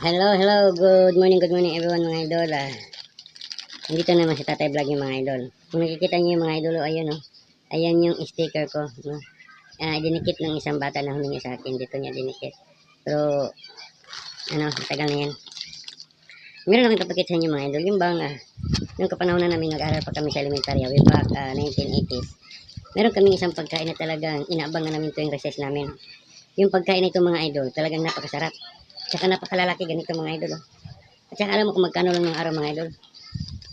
Hello, hello. Good morning, good morning everyone mga idol. Ah, nandito naman si Tatay Vlog yung mga idol. Kung nakikita niyo yung mga idol, oh, ayun oh. Ayan yung sticker ko. No? Ah, dinikit ng isang bata na humingi sa akin. Dito niya dinikit. Pero, ano, matagal na yan. Meron akong ipapakita sa inyo mga idol. Yung bang, ah, nung kapanahon na namin nag-aral pa kami sa elementarya, way back ah, 1980s, meron kaming isang pagkain na talagang inaabangan namin tuwing recess namin. Yung pagkain na ito mga idol, talagang napakasarap. Tsaka napakalalaki ganito mga idol. Oh. At saka alam mo kung magkano lang ng araw mga idol.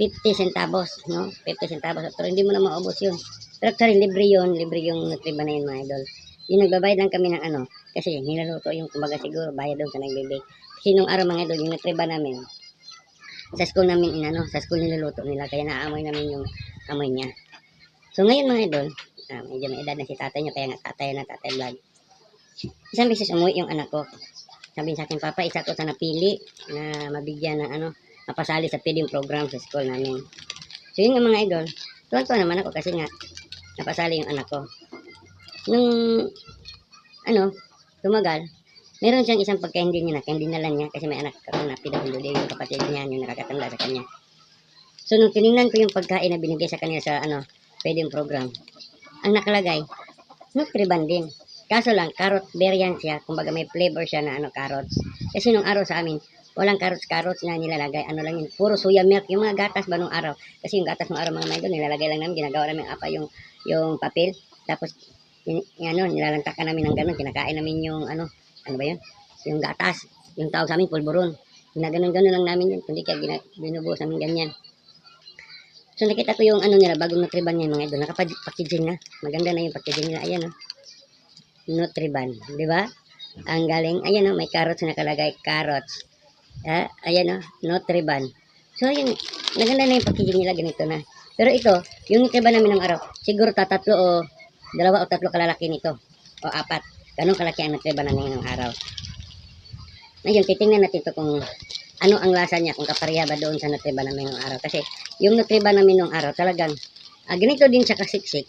50 centavos, no? 50 centavos. Pero hindi mo na maubos yun. Pero actually, libre yun. Libre yung nutriba na yun mga idol. Yung nagbabayad lang kami ng ano. Kasi nilaluto yung kumbaga siguro bayad doon sa nagbibig. Kasi nung araw mga idol, yung nutriba namin, sa school namin inano, sa school niluluto nila. Kaya naamoy namin yung amoy niya. So ngayon mga idol, ah, medyo may edad na si tatay niya. Kaya nga tatay na tatay vlog. Isang beses umuwi yung anak ko. Sabi niya sa akin, Papa, isa ko sa napili na mabigyan ng ano, mapasali sa feeding program sa school namin. So yun nga mga idol, tuwan-tuwa naman ako kasi nga napasali yung anak ko. Nung ano, tumagal, meron siyang isang pagkain din niya na kaya dinala niya kasi may anak ako na PWD yung kapatid niya yung nakakatanda sa kanya. So nung tiningnan ko yung pagkain na binigay sa kanya sa ano, feeding program, ang nakalagay, Nutriban din. Kaso lang, carrot yan siya. Kumbaga may flavor siya na ano, carrots. Kasi nung araw sa amin, walang carrots-carrots na nilalagay. Ano lang yun, puro soya milk. Yung mga gatas ba nung araw? Kasi yung gatas nung araw mga maidol, nilalagay lang namin, ginagawa namin apa yung, yung papel. Tapos, yun, ano, nilalantakan namin ng ganun, kinakain namin yung ano, ano ba yun? Yung gatas. Yung tawag sa amin, pulburon. Ginaganon-ganon lang namin yun. Kundi kaya gina, binubuhos namin ganyan. So nakita ko yung ano nila, bagong nutriban niya mga idol. Nakapackaging na. Maganda na yung packaging nila. Ayan o. Nutriban. Di ba? Ang galing. Ayan o, may carrots na nakalagay. Carrots. Ah, ayan o, Nutriban. So yun, maganda na yung packaging nila. Ganito na. Pero ito, yung Nutriban namin ng araw, siguro tatatlo o dalawa o tatlo kalalaki nito. O apat. Ganun kalaki ang Nutriban namin ng araw. Ngayon, titingnan natin to kung ano ang lasa niya, kung kapareha ba doon sa Nutriban namin ng araw. Kasi yung Nutriban namin ng araw, talagang ah, ganito din sa kasiksik.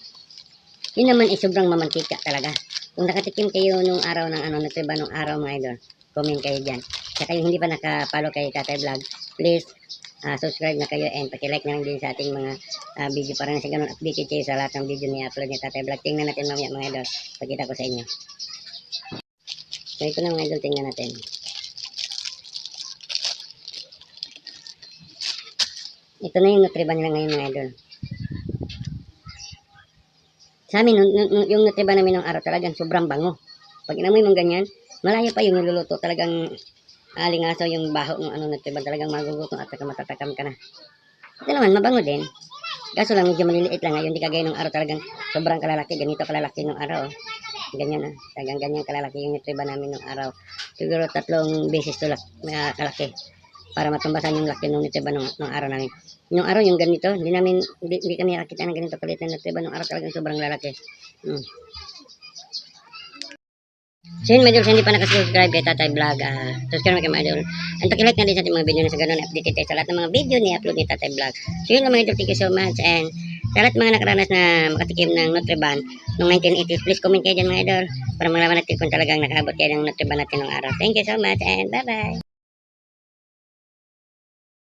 Yun naman ay sobrang mamantika talaga. Kung nakatikim kayo nung araw ng ano, Nutriban nung araw mga idol, comment kayo dyan. Kaya yung hindi pa nakapalo kay Tatay Vlog, please ah, subscribe na kayo and pakilike na lang din sa ating mga ah, video para na sa ganun updated kayo sa lahat ng video ni upload ni Tatay Vlog. Tingnan natin mamaya mga idol. Pagkita ko sa inyo. So ito na mga idol, tingnan natin. Ito na yung nutriban nila ngayon mga idol. Sa amin, yung nutriban namin ng araw talagang sobrang bango. Pag inamoy mong ganyan, malayo pa yung niluluto. Talagang alingaso yung baho ng ano nutriban. Talagang magugutong at saka matatakam ka na. Ito naman, mabango din. Kaso lang, medyo maliliit lang. Ngayon, di kagaya nung araw talagang sobrang kalalaki. Ganito kalalaki nung araw. Ganyan na. Talagang ganyan kalalaki yung nutriban namin nung araw. Siguro tatlong beses to lang, na kalaki para matumbasan yung laki ng nutriban nung, nung araw namin. Nung araw yung ganito, hindi namin, hindi, hindi kami nakakita ng ganito kalit na nutriban nung araw talagang sobrang lalaki. Mm. So yun, mga idol, hindi pa nakasubscribe kay Tatay Vlog, ah, subscribe kayo mga idol. And pakilike na din sa ating mga video na sa ganun, updated tayo sa lahat ng mga video ni upload ni Tatay Vlog. So yun mga idol, thank you so much. And sa lahat mga nakaranas na makatikim ng Nutriban noong 1980s, please comment kayo dyan mga idol para malaman natin kung talagang nakaabot kayo ng Nutriban natin ng araw. Thank you so much and bye-bye.